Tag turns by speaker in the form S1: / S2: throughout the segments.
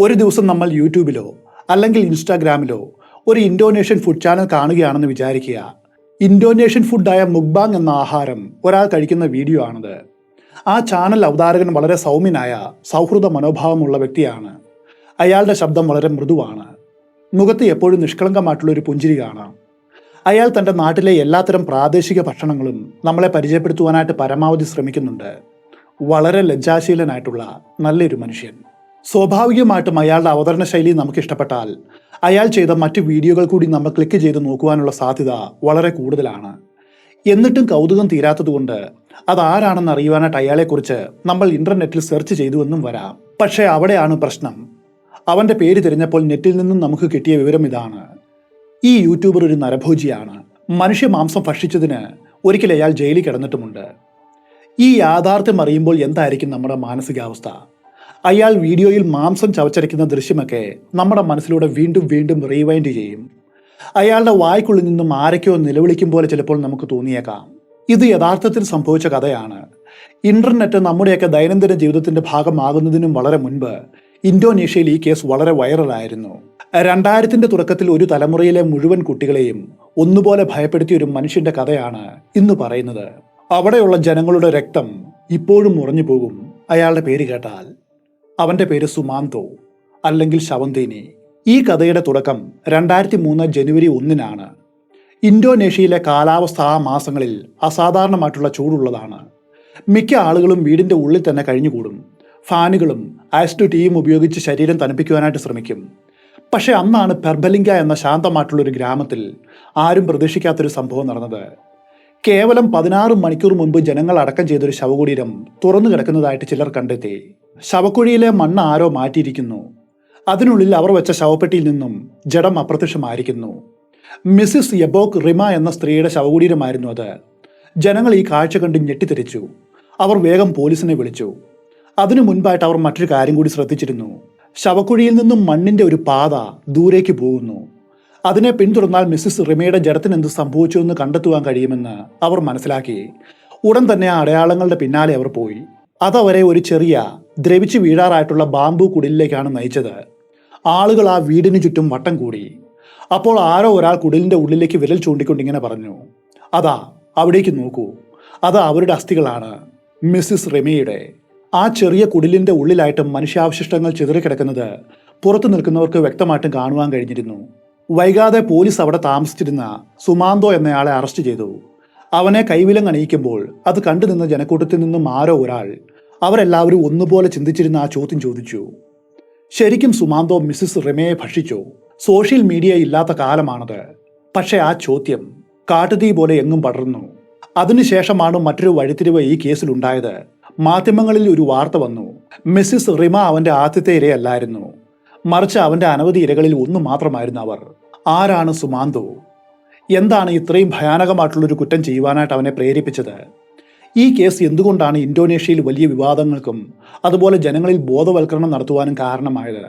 S1: ഒരു ദിവസം നമ്മൾ യൂട്യൂബിലോ അല്ലെങ്കിൽ ഇൻസ്റ്റാഗ്രാമിലോ ഒരു ഇൻഡോനേഷ്യൻ ഫുഡ് ചാനൽ കാണുകയാണെന്ന് വിചാരിക്കുക. ഇൻഡോനേഷ്യൻ ഫുഡായ മുക്ബാങ് എന്ന ആഹാരം ഒരാൾ കഴിക്കുന്ന വീഡിയോ ആണിത്. ആ ചാനൽ അവതാരകൻ വളരെ സൗമ്യനായ സൗഹൃദ മനോഭാവമുള്ള വ്യക്തിയാണ്. അയാളുടെ ശബ്ദം വളരെ മൃദുവാണ്. മുഖത്ത് എപ്പോഴും നിഷ്കളങ്കമായിട്ടുള്ള ഒരു പുഞ്ചിരി കാണാം. അയാൾ തന്റെ നാട്ടിലെ എല്ലാത്തരം പ്രാദേശിക ഭക്ഷണങ്ങളും നമ്മളെ പരിചയപ്പെടുത്തുവാനായിട്ട് പരമാവധി ശ്രമിക്കുന്നുണ്ട്. വളരെ ലജ്ജാശീലനായിട്ടുള്ള നല്ലൊരു മനുഷ്യൻ. സ്വാഭാവികമായിട്ടും അയാളുടെ അവതരണ ശൈലി നമുക്ക് ഇഷ്ടപ്പെട്ടാൽ അയാൾ ചെയ്ത മറ്റ് വീഡിയോകൾ കൂടി നമ്മൾ ക്ലിക്ക് ചെയ്ത് നോക്കുവാനുള്ള സാധ്യത വളരെ കൂടുതലാണ്. എന്നിട്ടും കൗതുകം തീരാത്തതുകൊണ്ട് അതാരാണെന്ന് അറിയുവാനായിട്ട് അയാളെക്കുറിച്ച് നമ്മൾ ഇന്റർനെറ്റിൽ സെർച്ച് ചെയ്തുവെന്നും വരാം. പക്ഷേ അവിടെയാണ് പ്രശ്നം. അവന്റെ പേര് തിരഞ്ഞപ്പോൾ നെറ്റിൽ നിന്നും നമുക്ക് കിട്ടിയ വിവരം ഇതാണ്. ഈ യൂട്യൂബർ ഒരു നരഭോജിയാണ്. മനുഷ്യ മാംസം ഭക്ഷിച്ചതിന് ഒരിക്കൽ അയാൾ ജയിലിൽ കിടന്നിട്ടുമുണ്ട്. ഈ യാഥാർത്ഥ്യം അറിയുമ്പോൾ എന്തായിരിക്കും നമ്മുടെ മാനസികാവസ്ഥ? അയാൾ വീഡിയോയിൽ മാംസം ചവച്ചരയ്ക്കുന്ന ദൃശ്യമൊക്കെ നമ്മുടെ മനസ്സിലൂടെ വീണ്ടും വീണ്ടും റീവൈൻഡ് ചെയ്യും. അയാളുടെ വായ്ക്കുള്ളിൽ നിന്നും ആരൊക്കെയോ നിലവിളിക്കും പോലെ ചിലപ്പോൾ നമുക്ക് തോന്നിയേക്കാം. ഇത് യഥാർത്ഥത്തിൽ സംഭവിച്ച കഥയാണ്. ഇന്റർനെറ്റ് നമ്മുടെയൊക്കെ ദൈനംദിന ജീവിതത്തിന്റെ ഭാഗമാകുന്നതിനും വളരെ മുൻപ് ഇന്തോനേഷ്യയിൽ ഈ കേസ് വളരെ വൈറലായിരുന്നു രണ്ടായിരത്തിന്റെ തുടക്കത്തിൽ ഒരു തലമുറയിലെ മുഴുവൻ കുട്ടികളെയും ഒന്നുപോലെ ഭയപ്പെടുത്തിയ ഒരു മനുഷ്യന്റെ കഥയാണ് ഇന്ന് പറയുന്നത്. അവിടെയുള്ള ജനങ്ങളുടെ രക്തം ഇപ്പോഴും ഉറഞ്ഞു പോകും. അയാളുടെ പേര് കേട്ടാൽ അവന്റെ പേര് സുമാന്തോ അല്ലെങ്കിൽ ശവന്തേനി. ഈ കഥയുടെ തുടക്കം രണ്ടായിരത്തി മൂന്ന് ജനുവരി ഒന്നിനാണ്. ഇന്തോനേഷ്യയിലെ കാലാവസ്ഥ ആ മാസങ്ങളിൽ അസാധാരണമായിട്ടുള്ള ചൂടുള്ളതാണ്. മിക്ക ആളുകളും വീടിന്റെ ഉള്ളിൽ തന്നെ കഴിഞ്ഞുകൂടും. ഫാനുകളും ഐസ് ടു ടീയും ഉപയോഗിച്ച് ശരീരം തണുപ്പിക്കുവാനായിട്ട് ശ്രമിക്കും. പക്ഷേ അന്നാണ് പെർബലിംഗ എന്ന ശാന്തമായിട്ടുള്ളൊരു ഗ്രാമത്തിൽ ആരും പ്രതീക്ഷിക്കാത്തൊരു സംഭവം നടന്നത്. കേവലം പതിനാറ് മണിക്കൂർ മുൻപ് ജനങ്ങൾ അടക്കം ചെയ്തൊരു ശവകുടീരം തുറന്നു കിടക്കുന്നതായിട്ട് ചിലർ കണ്ടെത്തി. ശവക്കുഴിയിലെ മണ്ണ് ആരോ മാറ്റിയിരിക്കുന്നു. അതിനുള്ളിൽ അവർ വെച്ച ശവപ്പെട്ടിയിൽ നിന്നും ജഡം അപ്രത്യക്ഷമായിരിക്കുന്നു. മിസ്സിസ് യബോക് റിമ എന്ന സ്ത്രീയുടെ ശവകുടീരമായിരുന്നു അത്. ജനങ്ങൾ ഈ കാഴ്ച കണ്ട് ഞെട്ടിത്തെറിച്ചു. അവർ വേഗം പോലീസിനെ വിളിച്ചു. അതിനു മുൻപായിട്ട് അവർ മറ്റൊരു കാര്യം കൂടി ശ്രദ്ധിച്ചിരുന്നു. ശവക്കുഴിയിൽ നിന്നും മണ്ണിന്റെ ഒരു പാത ദൂരേക്ക് പോകുന്നു. അതിനെ പിന്തുടർന്നാൽ മിസ്സിസ് റിമയുടെ ജഡത്തിന് എന്ത് സംഭവിച്ചു എന്ന് കണ്ടെത്തുവാൻ കഴിയുമെന്ന് അവർ മനസ്സിലാക്കി. ഉടൻ തന്നെ ആ അടയാളങ്ങളുടെ പിന്നാലെ അവർ പോയി. അതവരെ ഒരു ചെറിയ ദ്രവിച്ചു വീഴാറായിട്ടുള്ള ബാമ്പു കുടിലിലേക്കാണ് നയിച്ചത്. ആളുകൾ ആ വീടിന് ചുറ്റും വട്ടം കൂടി. അപ്പോൾ ആരോ ഒരാൾ കുടിലിന്റെ ഉള്ളിലേക്ക് വിരൽ ചൂണ്ടിക്കൊണ്ട് ഇങ്ങനെ പറഞ്ഞു അതാ അവിടേക്ക് നോക്കൂ. അത് അവരുടെ അസ്ഥികളാണ്. മിസ്സിസ് റെമിയുടെ. ആ ചെറിയ കുടിലിന്റെ ഉള്ളിലായിട്ട് മനുഷ്യാവശിഷ്ടങ്ങൾ ചിതറിക്കിടക്കുന്നത് പുറത്തു നിൽക്കുന്നവർക്ക് വ്യക്തമായിട്ടും കാണുവാൻ കഴിഞ്ഞിരുന്നു. വൈകാതെ പോലീസ് അവിടെ താമസിച്ചിരുന്ന സുമാന്തോ എന്നയാളെ അറസ്റ്റ് ചെയ്തു. അവനെ കൈവിലങ്ങണിയിക്കുമ്പോൾ അത് കണ്ടുനിന്ന ജനക്കൂട്ടത്തിൽ നിന്നും ആരോ ഒരാൾ അവരെല്ലാവരും ഒന്നുപോലെ ചിന്തിച്ചിരുന്ന ആ ചോദ്യം ചോദിച്ചു. ശരിക്കും സുമാന്തോ മിസ്സിസ് റിമയെ ഭക്ഷിച്ചു? സോഷ്യൽ മീഡിയ ഇല്ലാത്ത കാലമാണത്. പക്ഷേ ആ ചോദ്യം കാട്ടുതീ പോലെ എങ്ങും പടർന്നു. അതിനുശേഷമാണ് മറ്റൊരു വഴിത്തിരിവ് ഈ കേസിൽ കേസിലുണ്ടായത് മാധ്യമങ്ങളിൽ ഒരു വാർത്ത വന്നു. മിസ്സിസ് റിമ അവന്റെ ആദ്യത്തെ ഇരയല്ലായിരുന്നു. മറിച്ച് അവന്റെ അനവധി ഇരകളിൽ ഒന്ന് മാത്രമായിരുന്നു അവർ. ആരാണ് സുമാന്തോ? എന്താണ് ഇത്രയും ഭയാനകമായിട്ടുള്ളൊരു കുറ്റം ചെയ്യുവാനായിട്ട് അവനെ പ്രേരിപ്പിച്ചത്? ഈ കേസ് എന്തുകൊണ്ടാണ് ഇന്തോനേഷ്യയിൽ വലിയ വിവാദങ്ങൾക്കും അതുപോലെ ജനങ്ങളിൽ ബോധവൽക്കരണം നടത്തുവാനും കാരണമായത്?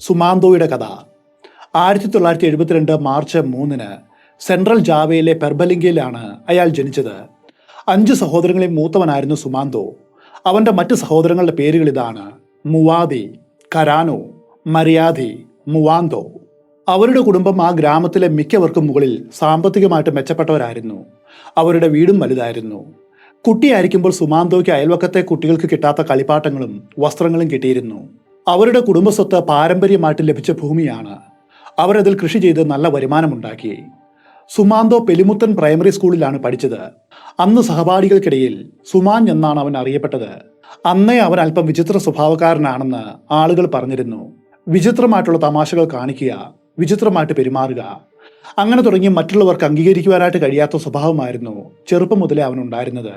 S1: സുമാന്തോയുടെ കഥ. ആയിരത്തി തൊള്ളായിരത്തി എഴുപത്തിരണ്ട് മാർച്ച് മൂന്നിന് സെൻട്രൽ ജാവയിലെ പെർബലിംഗയിലാണ് അയാൾ ജനിച്ചത്. അഞ്ച് സഹോദരങ്ങളിൽ മൂത്തവനായിരുന്നു സുമാന്തോ. അവന്റെ മറ്റ് സഹോദരങ്ങളുടെ പേരുകൾ ഇതാണ് മുവാദി കരാനോ മര്യാദി മുവാന്തോ. അവരുടെ കുടുംബം ആ ഗ്രാമത്തിലെ മിക്കവർക്കും മുകളിൽ സാമ്പത്തികമായിട്ട് മെച്ചപ്പെട്ടവരായിരുന്നു. അവരുടെ വീടും വലുതായിരുന്നു. കുട്ടിയായിരിക്കുമ്പോൾ സുമാന്തോയ്ക്ക് അയൽവക്കത്തെ കുട്ടികൾക്ക് കിട്ടാത്ത കളിപ്പാട്ടങ്ങളും വസ്ത്രങ്ങളും കിട്ടിയിരുന്നു. അവരുടെ കുടുംബസ്വത്ത് പാരമ്പര്യമായിട്ട് ലഭിച്ച ഭൂമിയാണ്. അവരതിൽ കൃഷി ചെയ്ത് നല്ല വരുമാനമുണ്ടാക്കി. സുമാന്തോ പെലിമുത്തൻ പ്രൈമറി സ്കൂളിലാണ് പഠിച്ചത്. അന്ന് സഹപാഠികൾക്കിടയിൽ സുമാൻ എന്നാണ് അവൻ അറിയപ്പെട്ടത്. അന്നേ അവൻ അല്പം വിചിത്ര സ്വഭാവക്കാരനാണെന്ന് ആളുകൾ പറഞ്ഞിരുന്നു. വിചിത്രമായിട്ടുള്ള തമാശകൾ കാണിക്കുക വിചിത്രമായിട്ട് പെരുമാറുക. അങ്ങനെ തുടങ്ങി മറ്റുള്ളവർക്ക് അംഗീകരിക്കുവാനായിട്ട് കഴിയാത്ത സ്വഭാവമായിരുന്നു ചെറുപ്പം മുതലേ അവനുണ്ടായിരുന്നത്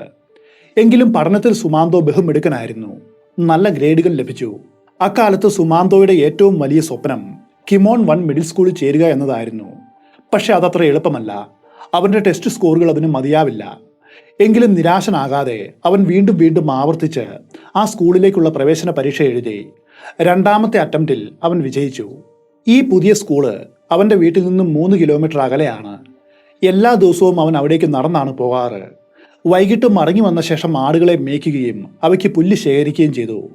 S1: എങ്കിലും പഠനത്തിൽ സുമാന്തോ ബഹുമിടുക്കനായിരുന്നു. നല്ല ഗ്രേഡുകൾ ലഭിച്ചു. അക്കാലത്ത് സുമാന്തോയുടെ ഏറ്റവും വലിയ സ്വപ്നം കിമോൺ വൺ മിഡിൽ സ്കൂളിൽ ചേരുക എന്നതായിരുന്നു. പക്ഷെ അതത്ര എളുപ്പമല്ല. അവന്റെ ടെസ്റ്റ് സ്കോറുകൾ അതിന് മതിയാവില്ല. എങ്കിലും നിരാശനാകാതെ അവൻ വീണ്ടും വീണ്ടും ആവർത്തിച്ച് ആ സ്കൂളിലേക്കുള്ള പ്രവേശന പരീക്ഷ എഴുതി രണ്ടാമത്തെ അറ്റംപ്റ്റിൽ അവൻ വിജയിച്ചു. ഈ പുതിയ സ്കൂൾ അവന്റെ വീട്ടിൽ നിന്നും മൂന്ന് കിലോമീറ്റർ അകലെയാണ്. എല്ലാ ദിവസവും അവൻ അവിടേക്ക് നടന്നാണ് പോകാറ്. വൈകിട്ട് മടങ്ങി വന്ന ശേഷം ആടുകളെ മേയ്ക്കുകയും അവയ്ക്ക് പുല്ല് ശേഖരിക്കുകയും ചെയ്തു.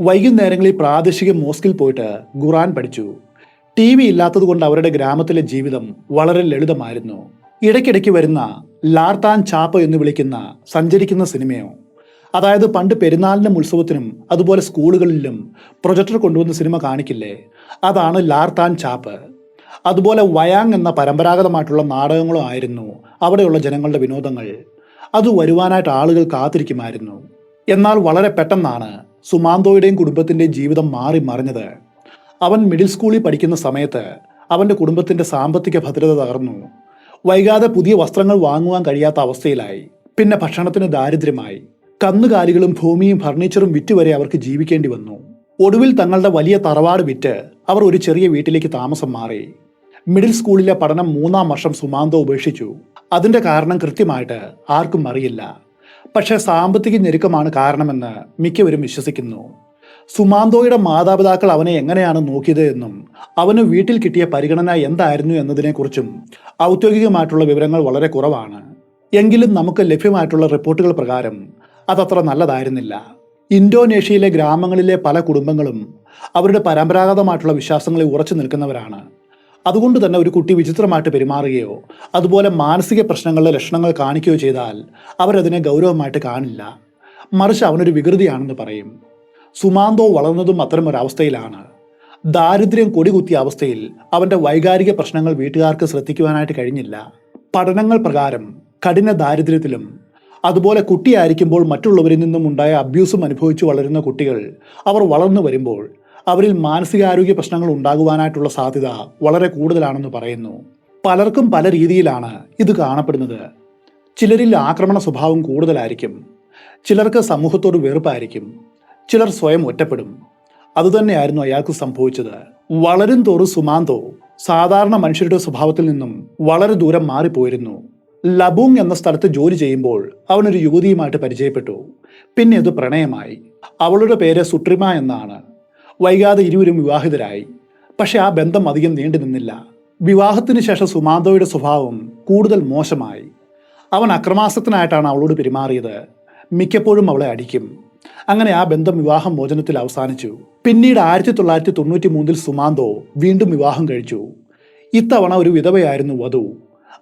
S1: വൈകുന്നേരങ്ങളിൽ പ്രാദേശിക മോസ്കിൽ പോയിട്ട് ഖുറാൻ പഠിച്ചു. ടി വി ഇല്ലാത്തതുകൊണ്ട് അവരുടെ ഗ്രാമത്തിലെ ജീവിതം വളരെ ലളിതമായിരുന്നു. ഇടയ്ക്കിടയ്ക്ക് വരുന്ന ലാർത്താൻ ചാപ്പ എന്ന് വിളിക്കുന്ന സഞ്ചരിക്കുന്ന സിനിമയോ അതായത് പണ്ട് പെരുന്നാളിനും ഉത്സവത്തിനും അതുപോലെ സ്കൂളുകളിലും പ്രൊജക്ടർ കൊണ്ടുവന്ന സിനിമ കാണിക്കില്ലേ? അതാണ് ലാർത്താൻ ചാപ്പ്. അതുപോലെ വയാങ് എന്ന പരമ്പരാഗതമായിട്ടുള്ള നാടകങ്ങളോ ആയിരുന്നു അവിടെയുള്ള ജനങ്ങളുടെ വിനോദങ്ങൾ. അത് വരുവാനായിട്ട് ആളുകൾ കാത്തിരിക്കുമായിരുന്നു. എന്നാൽ വളരെ പെട്ടെന്നാണ് സുമാന്തോയുടെയും കുടുംബത്തിന്റെയും ജീവിതം മാറി മറിഞ്ഞത്. അവൻ മിഡിൽ സ്കൂളിൽ പഠിക്കുന്ന സമയത്ത് അവന്റെ കുടുംബത്തിന്റെ സാമ്പത്തിക ഭദ്രത തകർന്നു. വൈകാതെ പുതിയ വസ്ത്രങ്ങൾ വാങ്ങുവാൻ കഴിയാത്ത അവസ്ഥയിലായി. പിന്നെ ഭക്ഷണത്തിന് ദാരിദ്ര്യമായി. കന്നുകാലികളും ഭൂമിയും ഫർണിച്ചറും വിറ്റ് വരെ അവർക്ക് ജീവിക്കേണ്ടി വന്നു. ഒടുവിൽ തങ്ങളുടെ വലിയ തറവാട് വിറ്റ് അവർ ഒരു ചെറിയ വീട്ടിലേക്ക് താമസം മാറി. മിഡിൽ സ്കൂളിലെ പഠനം മൂന്നാം വർഷം സുമാന്ത ഉപേക്ഷിച്ചു. അതിന്റെ കാരണം കൃത്യമായിട്ട് ആർക്കും അറിയില്ല. പക്ഷേ സാമ്പത്തിക ഞെരുക്കമാണ് കാരണമെന്ന് മിക്കവരും വിശ്വസിക്കുന്നു. സുമാന്തോയുടെ മാതാപിതാക്കൾ അവനെ എങ്ങനെയാണ് നോക്കിയത് എന്നും അവന് വീട്ടിൽ കിട്ടിയ പരിഗണന എന്തായിരുന്നു എന്നതിനെക്കുറിച്ചും ഔദ്യോഗികമായിട്ടുള്ള വിവരങ്ങൾ വളരെ കുറവാണ്. എങ്കിലും നമുക്ക് ലഭ്യമായിട്ടുള്ള റിപ്പോർട്ടുകൾ പ്രകാരം അതത്ര നല്ലതായിരുന്നില്ല. ഇന്തോനേഷ്യയിലെ ഗ്രാമങ്ങളിലെ പല കുടുംബങ്ങളും അവരുടെ പരമ്പരാഗതമായിട്ടുള്ള വിശ്വാസങ്ങളെ ഉറച്ചു നിൽക്കുന്നവരാണ്. അതുകൊണ്ട് തന്നെ ഒരു കുട്ടി വിചിത്രമായിട്ട് പെരുമാറുകയോ അതുപോലെ മാനസിക പ്രശ്നങ്ങളുടെ ലക്ഷണങ്ങൾ കാണിക്കുകയോ ചെയ്താൽ അവരതിനെ ഗൗരവമായിട്ട് കാണില്ല. മറിച്ച് അവനൊരു വികൃതിയാണെന്ന് പറയും. സുമാന്തോ വളർന്നതും അത്തരം ഒരു അവസ്ഥയിലാണ് ദാരിദ്ര്യം കൊടികുത്തിയ അവസ്ഥയിൽ അവന്റെ വൈകാരിക പ്രശ്നങ്ങൾ വീട്ടുകാർക്ക് ശ്രദ്ധിക്കുവാനായിട്ട് കഴിഞ്ഞില്ല. പഠനങ്ങൾ പ്രകാരം കഠിന ദാരിദ്ര്യത്തിലും അതുപോലെ കുട്ടിയായിരിക്കുമ്പോൾ മറ്റുള്ളവരിൽ നിന്നും ഉണ്ടായ അബ്യൂസും അനുഭവിച്ചു വളരുന്ന കുട്ടികൾ അവർ വളർന്നു വരുമ്പോൾ അവരിൽ മാനസികാരോഗ്യ പ്രശ്നങ്ങൾ ഉണ്ടാകുവാനായിട്ടുള്ള സാധ്യത വളരെ കൂടുതലാണെന്ന് പറയുന്നു. പലർക്കും പല രീതിയിലാണ് ഇത് കാണപ്പെടുന്നത്. ചിലരിൽ ആക്രമണ സ്വഭാവം കൂടുതലായിരിക്കും. ചിലർക്ക് സമൂഹത്തോട് വെറുപ്പായിരിക്കും. ചിലർ സ്വയം ഒറ്റപ്പെടും. അതുതന്നെയായിരുന്നു അയാൾക്ക് സംഭവിച്ചത്. വളരും തോറും സുമാന്തോ സാധാരണ മനുഷ്യരുടെ സ്വഭാവത്തിൽ നിന്നും വളരെ ദൂരം മാറിപ്പോയിരുന്നു. ലബൂങ് എന്ന സ്ഥലത്ത് ജോലി ചെയ്യുമ്പോൾ അവനൊരു യുവതിയുമായിട്ട് പരിചയപ്പെട്ടു. പിന്നെ അത് പ്രണയമായി. അവളുടെ പേര് സുട്രിമ എന്നാണ്. വൈകാതെ ഇരുവരും വിവാഹിതരായി. പക്ഷെ ആ ബന്ധം അധികം നീണ്ടു നിന്നില്ല. വിവാഹത്തിന് ശേഷം സുമാന്തോയുടെ സ്വഭാവം കൂടുതൽ മോശമായി. അവൻ അക്രമാസക്തനായിട്ടാണ് അവളോട് പെരുമാറിയത്. മിക്കപ്പോഴും അവളെ അടിക്കും. അങ്ങനെ ആ ബന്ധം വിവാഹം മോചനത്തിൽ അവസാനിച്ചു. പിന്നീട് ആയിരത്തി തൊള്ളായിരത്തി തൊണ്ണൂറ്റി മൂന്നിൽ സുമാന്തോ വീണ്ടും വിവാഹം കഴിച്ചു. ഇത്തവണ ഒരു വിധവയായിരുന്നു വധു.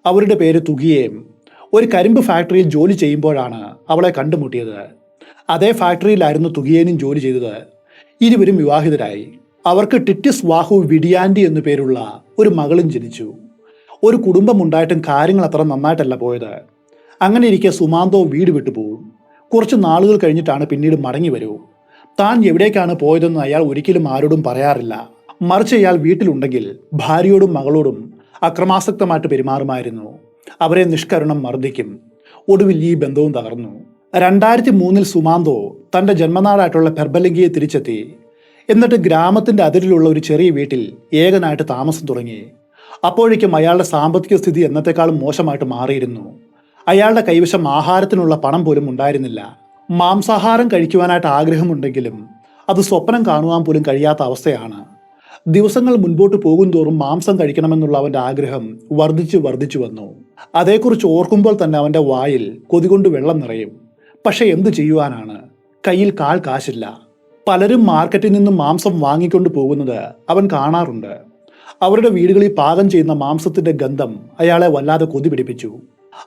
S1: അവരുടെ പേര് തുകിയേം. ഒരു കരിമ്പ് ഫാക്ടറിയിൽ ജോലി ചെയ്യുമ്പോഴാണ് അവളെ കണ്ടുമുട്ടിയത്. അതേ ഫാക്ടറിയിലായിരുന്നു തുകിയേനും ജോലി ചെയ്തത്. ഇരുവരും വിവാഹിതരായി. അവർക്ക് ടിറ്റിസ് വാഹു വിഡിയാൻഡി എന്നു പേരുള്ള ഒരു മകളും ജനിച്ചു. ഒരു കുടുംബം ഉണ്ടായിട്ടും കാര്യങ്ങൾ അത്ര നന്നായിട്ടല്ല പോയത്. അങ്ങനെ ഇരിക്കെ സുമാന്തോ വീട് വിട്ടു പോകും. കുറച്ച് നാളുകൾ കഴിഞ്ഞിട്ടാണ് പിന്നീട് മടങ്ങി വരൂ. താൻ എവിടേക്കാണ് പോയതെന്ന് അയാൾ ഒരിക്കലും ആരോടും പറയാറില്ല. മറിച്ച് അയാൾ വീട്ടിലുണ്ടെങ്കിൽ ഭാര്യയോടും മകളോടും അക്രമാസക്തമായിട്ട് പെരുമാറുമായിരുന്നു. അവരെ നിഷ്കരുണം മർദ്ദിക്കും. ഒടുവിൽ ഈ ബന്ധവും തകർന്നു. രണ്ടായിരത്തി മൂന്നിൽ സുമാന്തോ തന്റെ ജന്മനാടായിട്ടുള്ള പെർബലിംഗിയെ തിരിച്ചെത്തി. എന്നിട്ട് ഗ്രാമത്തിന്റെ അതിരിലുള്ള ഒരു ചെറിയ വീട്ടിൽ ഏകനായിട്ട് താമസം തുടങ്ങി. അപ്പോഴേക്കും അയാളുടെ സാമ്പത്തിക സ്ഥിതി എന്നത്തെക്കാളും മോശമായിട്ട് മാറിയിരുന്നു. അയാളുടെ കൈവശം ആഹാരത്തിനുള്ള പണം പോലും ഉണ്ടായിരുന്നില്ല. മാംസാഹാരം കഴിക്കുവാനായിട്ട് ആഗ്രഹമുണ്ടെങ്കിലും അത് സ്വപ്നം കാണുവാൻ പോലും കഴിയാത്ത അവസ്ഥയാണ്. ദിവസങ്ങൾ മുൻപോട്ട് പോകും തോറും മാംസം കഴിക്കണമെന്നുള്ള അവന്റെ ആഗ്രഹം വർദ്ധിച്ചു വർദ്ധിച്ചു വന്നു. അതേക്കുറിച്ച് ഓർക്കുമ്പോൾ തന്നെ അവന്റെ വായിൽ കൊതികൊണ്ട് വെള്ളം നിറയും. പക്ഷെ എന്തു ചെയ്യുവാനാണ്? കയ്യിൽ കാൽ കാശില്ല. പലരും മാർക്കറ്റിൽ നിന്നും മാംസം വാങ്ങിക്കൊണ്ട് പോകുന്നത് അവൻ കാണാറുണ്ട്. അവരുടെ വീടുകളിൽ പാകം ചെയ്യുന്ന മാംസത്തിന്റെ ഗന്ധം അയാളെ വല്ലാതെ കൊതി പിടിപ്പിച്ചു.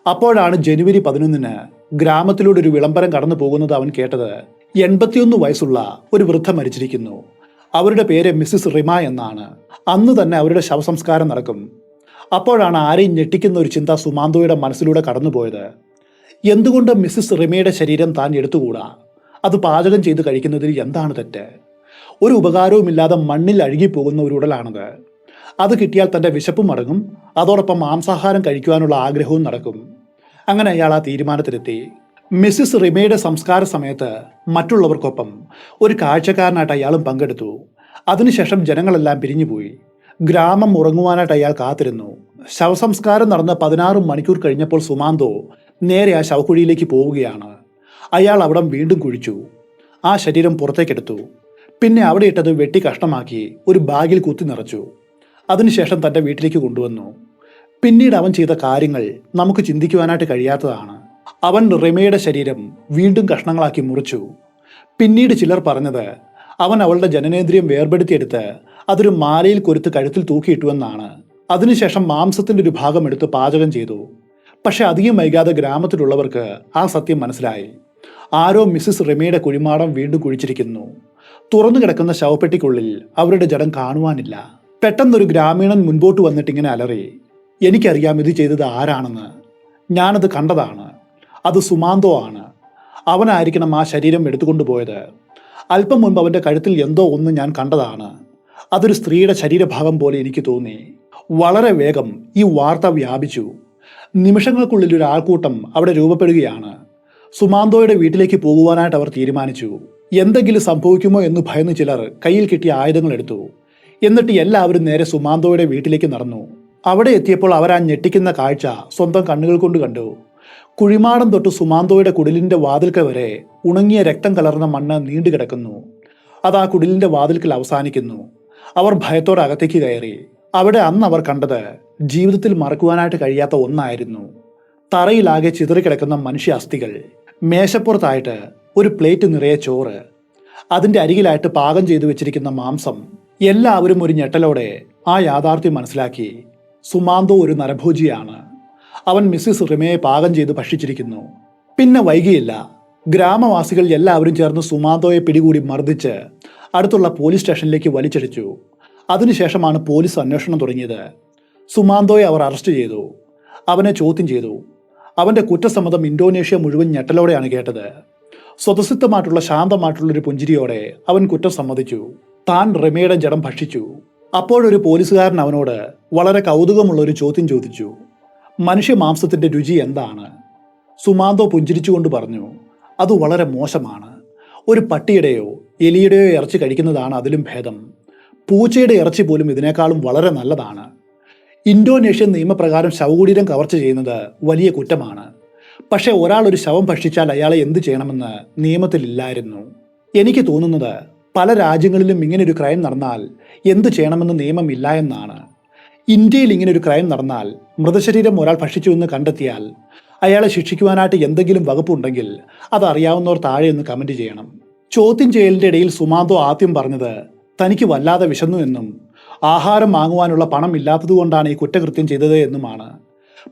S1: അപ്പോഴാണ് ജനുവരി പതിനൊന്നിന് ഗ്രാമത്തിലൂടെ ഒരു വിളംബരം കടന്നു പോകുന്നത് അവൻ കേട്ടത്. എൺപത്തിയൊന്ന് വയസ്സുള്ള ഒരു വൃദ്ധ മരിച്ചിരിക്കുന്നു. അവരുടെ പേര് മിസ്സിസ് റിമ എന്നാണ്. അന്ന് തന്നെ അവരുടെ ശവസംസ്കാരം നടക്കും. അപ്പോഴാണ് ആരെയും ഞെട്ടിക്കുന്ന ഒരു ചിന്ത സുമാന്തോയുടെ മനസ്സിലൂടെ കടന്നുപോയത്. എന്തുകൊണ്ട് മിസ്സിസ് റിമയുടെ ശരീരം താൻ എടുത്തുകൂടാ? അത് പാചകം ചെയ്ത് കഴിക്കുന്നതിൽ എന്താണ് തെറ്റ്? ഒരു ഉപകാരവുമില്ലാതെ മണ്ണിൽ അഴുകിപ്പോകുന്ന ഒരു ഉടലാണത്. അത് കിട്ടിയാൽ തന്റെ വിശപ്പും അടങ്ങും അതോടൊപ്പം മാംസാഹാരം കഴിക്കുവാനുള്ള ആഗ്രഹവും നടക്കും. അങ്ങനെ അയാൾ ആ തീരുമാനത്തിലെത്തി. മിസ്സിസ് റിമയുടെ സംസ്കാര സമയത്ത് മറ്റുള്ളവർക്കൊപ്പം ഒരു കാഴ്ചക്കാരനായിട്ട് അയാളും പങ്കെടുത്തു. അതിനുശേഷം ജനങ്ങളെല്ലാം പിരിഞ്ഞുപോയി. ഗ്രാമം ഉറങ്ങുവാനായിട്ട് അയാൾ കാത്തിരുന്നു. ശവസംസ്കാരം നടന്ന പതിനാറ് മണിക്കൂർ കഴിഞ്ഞപ്പോൾ സുമാന്തോ നേരെ ആ ശവക്കുഴിയിലേക്ക് പോവുകയാണ്. അയാൾ അവിടം വീണ്ടും കുഴിച്ചു. ആ ശരീരം പുറത്തേക്കെടുത്തു. പിന്നെ അവിടെ ഇട്ടത് വെട്ടി കഷ്ണമാക്കി ഒരു ബാഗിൽ കുത്തി നിറച്ചു. അതിനുശേഷം തന്റെ വീട്ടിലേക്ക് കൊണ്ടുവന്നു. പിന്നീട് അവൻ ചെയ്ത കാര്യങ്ങൾ നമുക്ക് ചിന്തിക്കുവാനായിട്ട് കഴിയാത്തതാണ്. അവൻ റിമയുടെ ശരീരം വീണ്ടും കഷ്ണങ്ങളാക്കി മുറിച്ചു. പിന്നീട് ചിലർ പറഞ്ഞത് അവൻ അവളുടെ ജനനേന്ദ്രിയം വേർപെടുത്തിയെടുത്ത് അതൊരു മാലയിൽ കൊരുത്ത് കഴുത്തിൽ തൂക്കിയിട്ടുവെന്നാണ് അതിനുശേഷം മാംസത്തിന്റെ ഒരു ഭാഗം എടുത്ത് പാചകം ചെയ്തു. പക്ഷെ അധികം വൈകാതെ ഗ്രാമത്തിലുള്ളവർക്ക് ആ സത്യം മനസ്സിലായി. ആരോ മിസ്സിസ് റിമയുടെ കുഴിമാടം വീണ്ടും കുഴിച്ചിരിക്കുന്നു. തുറന്നു കിടക്കുന്ന ശവപ്പെട്ടിക്കുള്ളിൽ അവരുടെ ജടം കാണുവാനില്ല. പെട്ടെന്നൊരു ഗ്രാമീണൻ മുൻപോട്ട് വന്നിട്ട് ഇങ്ങനെ അലറി എനിക്കറിയാം ഇത് ചെയ്തത് ആരാണെന്ന്. ഞാനത് കണ്ടതാണ്. അത് സുമാന്തോ ആണ്. അവനായിരിക്കണം ആ ശരീരം എടുത്തുകൊണ്ട് പോയത്. അല്പം മുൻപ് അവന്റെ കഴുത്തിൽ എന്തോ ഒന്ന് ഞാൻ കണ്ടതാണ്. അതൊരു സ്ത്രീയുടെ ശരീരഭാഗം പോലെ എനിക്ക് തോന്നി. വളരെ വേഗം ഈ വാർത്ത വ്യാപിച്ചു. നിമിഷങ്ങൾക്കുള്ളിൽ ഒരു ആൾക്കൂട്ടം അവിടെ രൂപപ്പെടുകയാണ്. സുമാന്തോയുടെ വീട്ടിലേക്ക് പോകുവാനായിട്ട് അവർ തീരുമാനിച്ചു. എന്തെങ്കിലും സംഭവിക്കുമോ എന്ന് ഭയന്ന് ചിലർ കയ്യിൽ കിട്ടിയ ആയുധങ്ങൾ എടുത്തു. എന്നിട്ട് എല്ലാവരും നേരെ സുമാന്തോയുടെ വീട്ടിലേക്ക് നടന്നു. അവിടെ എത്തിയപ്പോൾ അവർ ആ ഞെട്ടിക്കുന്ന കാഴ്ച സ്വന്തം കണ്ണുകൾ കൊണ്ട് കണ്ടു. കുഴിമാടം തൊട്ട് സുമാന്തോയുടെ കുടിലിന്റെ വാതിൽക്കൽ വരെ ഉണങ്ങിയ രക്തം കലർന്ന മണ്ണ് നീണ്ടു കിടക്കുന്നു. അത് ആ കുടിലിന്റെ വാതിൽക്കൽ അവസാനിക്കുന്നു. അവർ ഭയത്തോടെ അകത്തേക്ക് കയറി. അവിടെ അന്ന് അവർ കണ്ടത് ജീവിതത്തിൽ മറക്കുവാനായിട്ട് കഴിയാത്ത ഒന്നായിരുന്നു. തറയിലാകെ ചിതറിക്കിടക്കുന്ന മനുഷ്യ അസ്ഥികൾ. മേശപ്പുറത്തായിട്ട് ഒരു പ്ലേറ്റ് നിറയെ ചോറ്. അതിന്റെ അരികിലായിട്ട് പാകം ചെയ്തു വെച്ചിരിക്കുന്ന മാംസം. എല്ലാവരും ഒരു ഞെട്ടലോടെ ആ യാഥാർത്ഥ്യം മനസ്സിലാക്കി. സുമാന്തോ ഒരു നരഭോജിയാണ്. അവൻ മിസ്സിസ് റിമയെ പാകം ചെയ്ത് ഭക്ഷിച്ചിരിക്കുന്നു. പിന്നെ വൈകിയില്ല. ഗ്രാമവാസികൾ എല്ലാവരും ചേർന്ന് സുമാന്തോയെ പിടികൂടി മർദ്ദിച്ച് അടുത്തുള്ള പോലീസ് സ്റ്റേഷനിലേക്ക് വലിച്ചടിച്ചു. അതിനുശേഷമാണ് പോലീസ് അന്വേഷണം തുടങ്ങിയത്. സുമാന്തോയെ അവർ അറസ്റ്റ് ചെയ്തു. അവനെ ചോദ്യം ചെയ്തു. അവന്റെ കുറ്റസമ്മതം ഇന്തോനേഷ്യ മുഴുവൻ ഞെട്ടലോടെയാണ് കേട്ടത്. സ്വതസിദ്ധമായിട്ടുള്ള ശാന്തമായിട്ടുള്ളൊരു പുഞ്ചിരിയോടെ അവൻ കുറ്റം സമ്മതിച്ചു. താൻ റമിയുടെ ജഡം ഭക്ഷിച്ചു. അപ്പോഴൊരു പോലീസുകാരൻ അവനോട് വളരെ കൗതുകമുള്ള ഒരു ചോദ്യം ചോദിച്ചു. മനുഷ്യ മാംസത്തിന്റെ രുചി എന്താണ്? സുമാന്തോ പുഞ്ചിരിച്ചുകൊണ്ട് പറഞ്ഞു അത് വളരെ മോശമാണ്. ഒരു പട്ടിയുടെയോ എലിയുടെയോ ഇറച്ചി കഴിക്കുന്നതാണ് അതിലും ഭേദം. പൂച്ചയുടെ ഇറച്ചി പോലും ഇതിനേക്കാളും വളരെ നല്ലതാണ്. ഇന്തോനേഷ്യൻ നിയമപ്രകാരം ശവകുടീരം കവർച്ച ചെയ്യുന്നത് വലിയ കുറ്റമാണ്. പക്ഷേ ഒരാൾ ഒരു ശവം ഭക്ഷിച്ചാൽ അയാളെ എന്ത് ചെയ്യണമെന്ന് നിയമത്തിലില്ലായിരുന്നു. എനിക്ക് തോന്നുന്നത് പല രാജ്യങ്ങളിലും ഇങ്ങനെ ഒരു ക്രൈം നടന്നാൽ എന്ത് ചെയ്യണമെന്ന് നിയമമില്ല എന്നാണ്. ഇന്ത്യയിൽ ഇങ്ങനെ ഒരു ക്രൈം നടന്നാൽ മൃതശരീരം ഒരാൾ ഭക്ഷിച്ചുവെന്ന് കണ്ടെത്തിയാൽ അയാളെ ശിക്ഷിക്കുവാനായിട്ട് എന്തെങ്കിലും വകുപ്പുണ്ടെങ്കിൽ അതറിയാവുന്നവർ താഴെ ഒന്ന് കമന്റ് ചെയ്യണം. ചോദ്യം ചെയ്യലിന്റെ ഇടയിൽ സുമാന്തോ ആദ്യം പറഞ്ഞത് തനിക്ക് വല്ലാതെ വിശന്നു എന്നും ആഹാരം വാങ്ങുവാനുള്ള പണം ഇല്ലാത്തതുകൊണ്ടാണ് ഈ കുറ്റകൃത്യം ചെയ്തത് എന്നുമാണ്.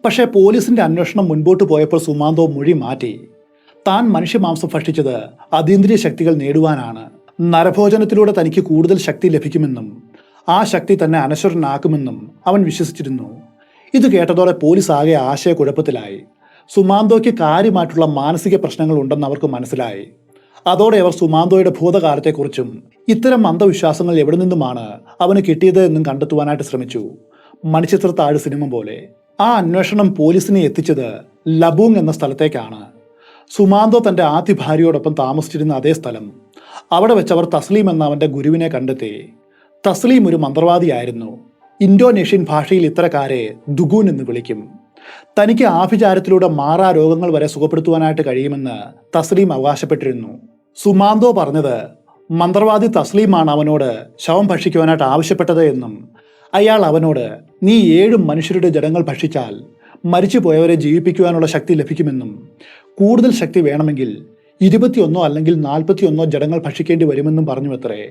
S1: പക്ഷേ പോലീസിന്റെ അന്വേഷണം മുൻപോട്ട് പോയപ്പോൾ സുമാന്തോ മൊഴി മാറ്റി. താൻ മനുഷ്യമാംസം ഭക്ഷിച്ചത് അതീന്ദ്രിയ ശക്തികൾ നേടുവാനാണ്. നരഭോജനത്തിലൂടെ തനിക്ക് കൂടുതൽ ശക്തി ലഭിക്കുമെന്നും ആ ശക്തി തന്നെ അനശ്വരനാക്കുമെന്നും അവൻ വിശ്വസിച്ചിരുന്നു. ഇത് കേട്ടതോടെ പോലീസ് ആകെ ആശയക്കുഴപ്പത്തിലായി. സുമാന്തോയ്ക്ക് കാര്യമായിട്ടുള്ള മാനസിക പ്രശ്നങ്ങൾ ഉണ്ടെന്ന് അവർക്ക് മനസ്സിലായി. അതോടെ അവർ സുമാന്തോയുടെ ഭൂതകാലത്തെക്കുറിച്ചും ഇത്തരം അന്ധവിശ്വാസങ്ങൾ എവിടെ നിന്നുമാണ് അവന് കിട്ടിയത് എന്നും കണ്ടെത്തുവാനായിട്ട് ശ്രമിച്ചു. മണിച്ചിത്രത്താഴ് സിനിമ പോലെ. ആ അന്വേഷണം പോലീസിനെ എത്തിച്ചത് ലബൂങ് എന്ന സ്ഥലത്തേക്കാണ്. സുമാന്തോ തന്റെ ആദ്യ ഭാര്യയോടൊപ്പം താമസിച്ചിരുന്ന അതേ സ്ഥലം. അവിടെ വെച്ച് അവർ തസ്ലീം എന്ന അവന്റെ ഗുരുവിനെ കണ്ടെത്തി. തസ്ലീം ഒരു മന്ത്രവാദിയായിരുന്നു. ഇന്തോനേഷ്യൻ ഭാഷയിൽ ഇത്തരക്കാരെ ദുഗൂൻ എന്ന് വിളിക്കും. തനിക്ക് ആഭിചാരത്തിലൂടെ മാറാ രോഗങ്ങൾ വരെ സുഖപ്പെടുത്തുവാനായിട്ട് കഴിയുമെന്ന് തസ്ലീം അവകാശപ്പെട്ടിരുന്നു. സുമാന്തോ പറഞ്ഞത് മന്ത്രവാദി തസ്ലീമാണ് അവനോട് ശവം ഭക്ഷിക്കുവാനായിട്ട് ആവശ്യപ്പെട്ടത് എന്നും അയാൾ അവനോട് നീ ഏഴ് മനുഷ്യരുടെ ജഡങ്ങൾ ഭക്ഷിച്ചാൽ മരിച്ചുപോയവരെ ജീവിപ്പിക്കുവാനുള്ള ശക്തി ലഭിക്കുമെന്നും കൂടുതൽ ശക്തി വേണമെങ്കിൽ ഇരുപത്തിയൊന്നോ അല്ലെങ്കിൽ നാൽപ്പത്തിയൊന്നോ ജഡങ്ങൾ ഭക്ഷിക്കേണ്ടി വരുമെന്നും പറഞ്ഞു അത്രേ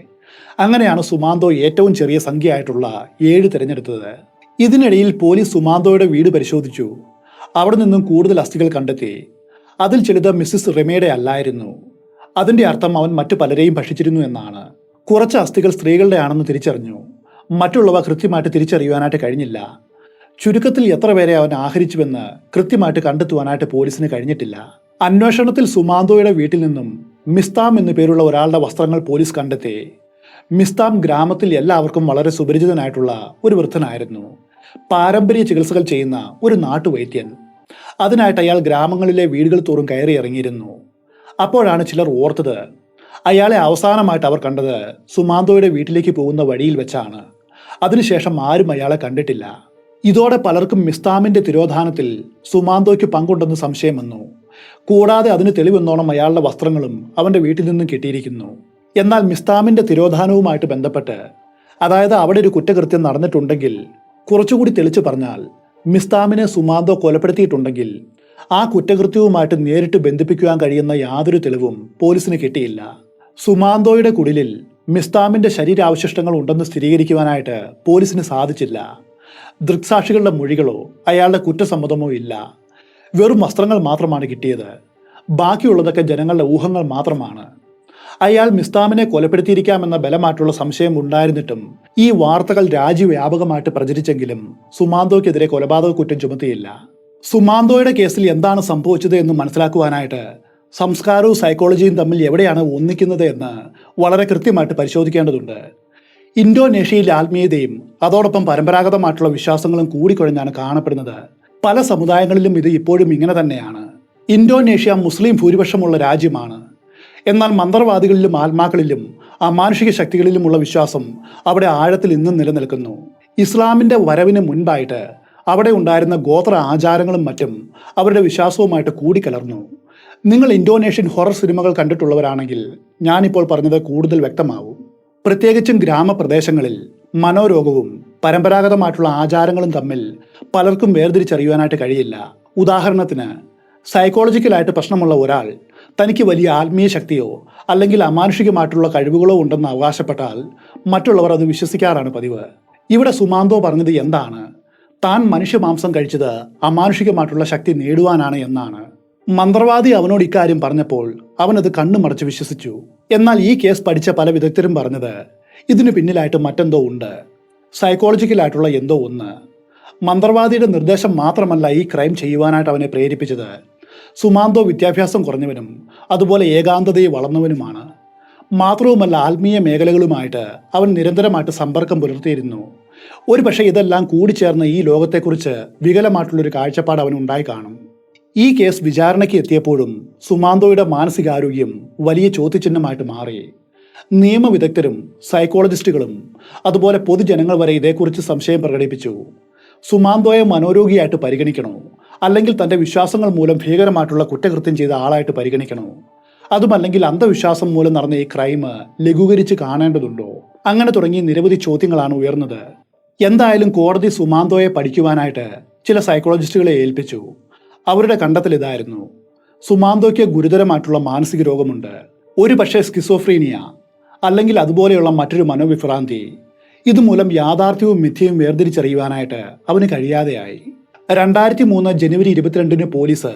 S1: അങ്ങനെയാണ് സുമാന്തോ ഏറ്റവും ചെറിയ സംഖ്യയായിട്ടുള്ള ഏഴ് തിരഞ്ഞെടുത്തത്. ഇതിനിടയിൽ പോലീസ് സുമാന്തോയുടെ വീട് പരിശോധിച്ചു. അവിടെ നിന്നും കൂടുതൽ അസ്ഥികൾ കണ്ടെത്തി. അതിൽ ചിലത് മിസ്സിസ് റിമയുടെ അല്ലായിരുന്നു. അതിന്റെ അർത്ഥം അവൻ മറ്റു പലരെയും ഭക്ഷിച്ചിരുന്നു എന്നാണ്. കുറച്ച് അസ്ഥികൾ സ്ത്രീകളുടെ ആണെന്ന് തിരിച്ചറിഞ്ഞു. മറ്റുള്ളവ കൃത്യമായിട്ട് തിരിച്ചറിയുവാനായിട്ട് കഴിഞ്ഞില്ല. ചുരുക്കത്തിൽ എത്ര പേരെ അവൻ ആഹരിച്ചുവെന്ന് കൃത്യമായിട്ട് കണ്ടെത്തുവാനായിട്ട് പോലീസിന് കഴിഞ്ഞിട്ടില്ല. അന്വേഷണത്തിൽ സുമാന്തോയുടെ വീട്ടിൽ നിന്നും മിസ്താം എന്നു പേരുള്ള ഒരാളുടെ വസ്ത്രങ്ങൾ പോലീസ് കണ്ടെത്തി. മിസ്താം ഗ്രാമത്തിൽ എല്ലാവർക്കും വളരെ സുപരിചിതനായിട്ടുള്ള ഒരു വൃദ്ധനായിരുന്നു. പാരമ്പര്യ ചികിത്സകൾ ചെയ്യുന്ന ഒരു നാട്ടുവൈദ്യൻ. അതിനായിട്ട് അയാൾ ഗ്രാമങ്ങളിലെ വീടുകൾ തോറും കയറി ഇറങ്ങിയിരുന്നു. അപ്പോഴാണ് ചിലർ ഓർത്തത് അയാളെ അവസാനമായിട്ട് അവർ കണ്ടത് സുമാന്തോയുടെ വീട്ടിലേക്ക് പോകുന്ന വഴിയിൽ വെച്ചാണ്. അതിനുശേഷം ആരും അയാളെ കണ്ടിട്ടില്ല. ഇതോടെ പലർക്കും മിസ്താമിന്റെ തിരോധാനത്തിൽ സുമാന്തോയ്ക്ക് പങ്കുണ്ടെന്ന് സംശയം വന്നു കൂടാതെ അതിന് തെളിവെന്നോണം അയാളുടെ വസ്ത്രങ്ങളും അവന്റെ വീട്ടിൽ നിന്നും കിട്ടിയിരിക്കുന്നു. എന്നാൽ മിസ്താമിന്റെ തിരോധാനവുമായിട്ട് ബന്ധപ്പെട്ട് അതായത് അവിടെ ഒരു കുറ്റകൃത്യം നടന്നിട്ടുണ്ടെങ്കിൽ കുറച്ചുകൂടി തെളിച്ചു പറഞ്ഞാൽ മിസ്താമിനെ സുമാന്തോ കൊലപ്പെടുത്തിയിട്ടുണ്ടെങ്കിൽ ആ കുറ്റകൃത്യവുമായിട്ട് നേരിട്ട് ബന്ധിപ്പിക്കുവാൻ കഴിയുന്ന യാതൊരു തെളിവും പോലീസിന് കിട്ടിയില്ല. സുമാന്തോയുടെ കുടിലിൽ മിസ്താമിന്റെ ശരീരാവശിഷ്ടങ്ങൾ ഉണ്ടെന്ന് സ്ഥിരീകരിക്കുവാനായിട്ട് പോലീസിന് സാധിച്ചില്ല. ദൃക്സാക്ഷികളുടെ മൊഴികളോ അയാളുടെ കുറ്റസമ്മതമോ ഇല്ല. വെറും വസ്ത്രങ്ങൾ മാത്രമാണ് കിട്ടിയത്. ബാക്കിയുള്ളതൊക്കെ ജനങ്ങളുടെ ഊഹങ്ങൾ മാത്രമാണ്. അയാൾ മിസ്താമിനെ കൊലപ്പെടുത്തിയിരിക്കാമെന്ന ബലമായിട്ടുള്ള സംശയം ഉണ്ടായിരുന്നിട്ടും ഈ വാർത്തകൾ രാജ്യവ്യാപകമായിട്ട് പ്രചരിച്ചെങ്കിലും സുമാന്തോയ്ക്കെതിരെ കൊലപാതക കുറ്റം ചുമത്തിയില്ല. സുമാന്തോയുടെ കേസിൽ എന്താണ് സംഭവിച്ചത് എന്ന് മനസ്സിലാക്കുവാനായിട്ട് സംസ്കാരവും സൈക്കോളജിയും തമ്മിൽ എവിടെയാണ് ഒന്നിക്കുന്നത് എന്ന് വളരെ കൃത്യമായിട്ട് പരിശോധിക്കേണ്ടതുണ്ട്. ഇന്തോനേഷ്യയിലെ ആത്മീയതയും അതോടൊപ്പം പരമ്പരാഗതമായിട്ടുള്ള വിശ്വാസങ്ങളും കൂടിക്കുഴഞ്ഞാണ് കാണപ്പെടുന്നത്. പല സമുദായങ്ങളിലും ഇത് ഇപ്പോഴും ഇങ്ങനെ തന്നെയാണ്. ഇന്തോനേഷ്യ മുസ്ലിം ഭൂരിപക്ഷമുള്ള രാജ്യമാണ്. എന്നാൽ മന്ത്രവാദികളിലും ആത്മാക്കളിലും അമാനുഷിക ശക്തികളിലുമുള്ള വിശ്വാസം അവിടെ ആഴത്തിൽ ഇന്നും നിലനിൽക്കുന്നു. ഇസ്ലാമിന്റെ വരവിന് മുൻപായിട്ട് അവിടെ ഉണ്ടായിരുന്ന ഗോത്ര ആചാരങ്ങളും മറ്റും അവരുടെ വിശ്വാസവുമായിട്ട് കൂടിക്കലർന്നു. നിങ്ങൾ ഇന്തോനേഷ്യൻ ഹൊറർ സിനിമകൾ കണ്ടിട്ടുള്ളവരാണെങ്കിൽ ഞാനിപ്പോൾ പറഞ്ഞത് കൂടുതൽ വ്യക്തമാവും. പ്രത്യേകിച്ചും ഗ്രാമപ്രദേശങ്ങളിൽ മനോരോഗവും പരമ്പരാഗതമായിട്ടുള്ള ആചാരങ്ങളും തമ്മിൽ പലർക്കും വേർതിരിച്ചറിയുവാനായിട്ട് കഴിയില്ല. ഉദാഹരണത്തിന് സൈക്കോളജിക്കലായിട്ട് പ്രശ്നമുള്ള ഒരാൾ തനിക്ക് വലിയ ആത്മീയ ശക്തിയോ അല്ലെങ്കിൽ അമാനുഷികമായിട്ടുള്ള കഴിവുകളോ ഉണ്ടെന്ന് അവകാശപ്പെട്ടാൽ മറ്റുള്ളവർ അത് വിശ്വസിക്കാറാണ് പതിവ്. ഇവിടെ സുമാന്തോ പറഞ്ഞത് എന്താണ്? താൻ മനുഷ്യമാംസം കഴിച്ചത് അമാനുഷികമായിട്ടുള്ള ശക്തി നേടുവാനാണ് എന്നാണ്. മന്ത്രവാദി അവനോട് ഇക്കാര്യം പറഞ്ഞപ്പോൾ അവനത് കണ്ണുമടച്ച് വിശ്വസിച്ചു. എന്നാൽ ഈ കേസ് പഠിച്ച പല വിദഗ്ധരും പറഞ്ഞത് ഇതിനു പിന്നിലായിട്ട് മറ്റെന്തോ ഉണ്ട്. സൈക്കോളജിക്കലായിട്ടുള്ള എന്തോ ഒന്ന്. മന്ത്രവാദിയുടെ നിർദ്ദേശം മാത്രമല്ല ഈ ക്രൈം ചെയ്യുവാനായിട്ട് അവനെ പ്രേരിപ്പിച്ചത്. സുമാന്തോ വിദ്യാഭ്യാസം കുറഞ്ഞവനും അതുപോലെ ഏകാന്തതയെ വളർന്നവനുമാണ്. മാത്രവുമല്ല ആത്മീയ മേഖലകളുമായിട്ട് അവൻ നിരന്തരമായിട്ട് സമ്പർക്കം പുലർത്തിയിരുന്നു. ഒരു പക്ഷേ ഇതെല്ലാം കൂടിച്ചേർന്ന ഈ ലോകത്തെക്കുറിച്ച് വികലമായിട്ടുള്ളൊരു കാഴ്ചപ്പാട് അവൻ ഉണ്ടായി കാണും. ഈ കേസ് വിചാരണയ്ക്ക് എത്തിയപ്പോഴും സുമാന്തോയുടെ മാനസികാരോഗ്യം വലിയ ചോദ്യചിഹ്നമായിട്ട് മാറി. നിയമവിദഗ്ധരും സൈക്കോളജിസ്റ്റുകളും അതുപോലെ പൊതുജനങ്ങൾ വരെ ഇതേക്കുറിച്ച് സംശയം പ്രകടിപ്പിച്ചു. സുമാന്തോയെ മനോരോഗിയായിട്ട് പരിഗണിക്കണോ? അല്ലെങ്കിൽ തന്റെ വിശ്വാസങ്ങൾ മൂലം ഭീകരമായിട്ടുള്ള കുറ്റകൃത്യം ചെയ്ത ആളായിട്ട് പരിഗണിക്കണോ? അതുമല്ലെങ്കിൽ അന്ധവിശ്വാസം മൂലം നടന്ന ഈ ക്രൈം ലഘൂകരിച്ച് കാണേണ്ടതുണ്ടോ? അങ്ങനെ തുടങ്ങി നിരവധി ചോദ്യങ്ങളാണ് ഉയർന്നത്. എന്തായാലും കോടതി സുമാന്തോയെ പഠിക്കുവാനായിട്ട് ചില സൈക്കോളജിസ്റ്റുകളെ ഏൽപ്പിച്ചു. അവരുടെ കണ്ടെത്തൽ ഇതായിരുന്നു. സുമാന്തോയ്ക്ക് ഗുരുതരമായിട്ടുള്ള മാനസിക രോഗമുണ്ട്. ഒരു പക്ഷേ സ്കിസോഫ്രീനിയ അല്ലെങ്കിൽ അതുപോലെയുള്ള മറ്റൊരു മനോവിഭ്രാന്തി. ഇതുമൂലം യാഥാർത്ഥ്യവും മിഥ്യയും വേർതിരിച്ചറിയുവാനായിട്ട് അവന് കഴിയാതെയായി. രണ്ടായിരത്തി മൂന്ന് ജനുവരി ഇരുപത്തിരണ്ടിന് പോലീസ്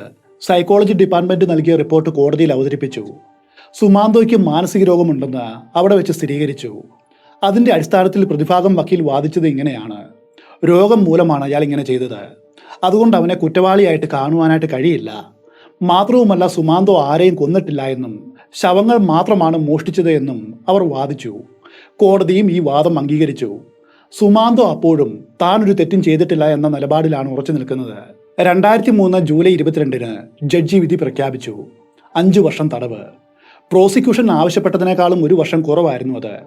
S1: സൈക്കോളജി ഡിപ്പാർട്ട്മെന്റ് നൽകിയ റിപ്പോർട്ട് കോടതിയിൽ അവതരിപ്പിച്ചു. സുമാന്തോയ്ക്ക് മാനസിക രോഗമുണ്ടെന്ന് അവിടെ വെച്ച് സ്ഥിരീകരിച്ചു. അതിന്റെ അടിസ്ഥാനത്തിൽ പ്രതിഭാഗം വക്കീൽ വാദിച്ചത് ഇങ്ങനെയാണ്. രോഗം മൂലമാണ് അയാൾ ഇങ്ങനെ ചെയ്തത്. അതുകൊണ്ട് അവനെ കുറ്റവാളിയായിട്ട് കാണുവാനായിട്ട് കഴിയില്ല. മാത്രവുമല്ല സുമാന്തോ ആരെയും കൊന്നിട്ടില്ല എന്നും ശവങ്ങൾ മാത്രമാണ് മോഷ്ടിച്ചത് എന്നും അവർ വാദിച്ചു. കോടതിയും ഈ വാദം അംഗീകരിച്ചു. സുമാന്തോ അപ്പോഴും താനൊരു തെറ്റും ചെയ്തിട്ടില്ല എന്ന നിലപാടിലാണ് ഉറച്ചു നിൽക്കുന്നത്. രണ്ടായിരത്തി മൂന്ന് ജൂലൈ ഇരുപത്തിരണ്ടിന് ജഡ്ജി വിധി പ്രഖ്യാപിച്ചു. അഞ്ചു വർഷം തടവ്. പ്രോസിക്യൂഷൻ ആവശ്യപ്പെട്ടതിനേക്കാളും ഒരു വർഷം കുറവായിരുന്നു അത്.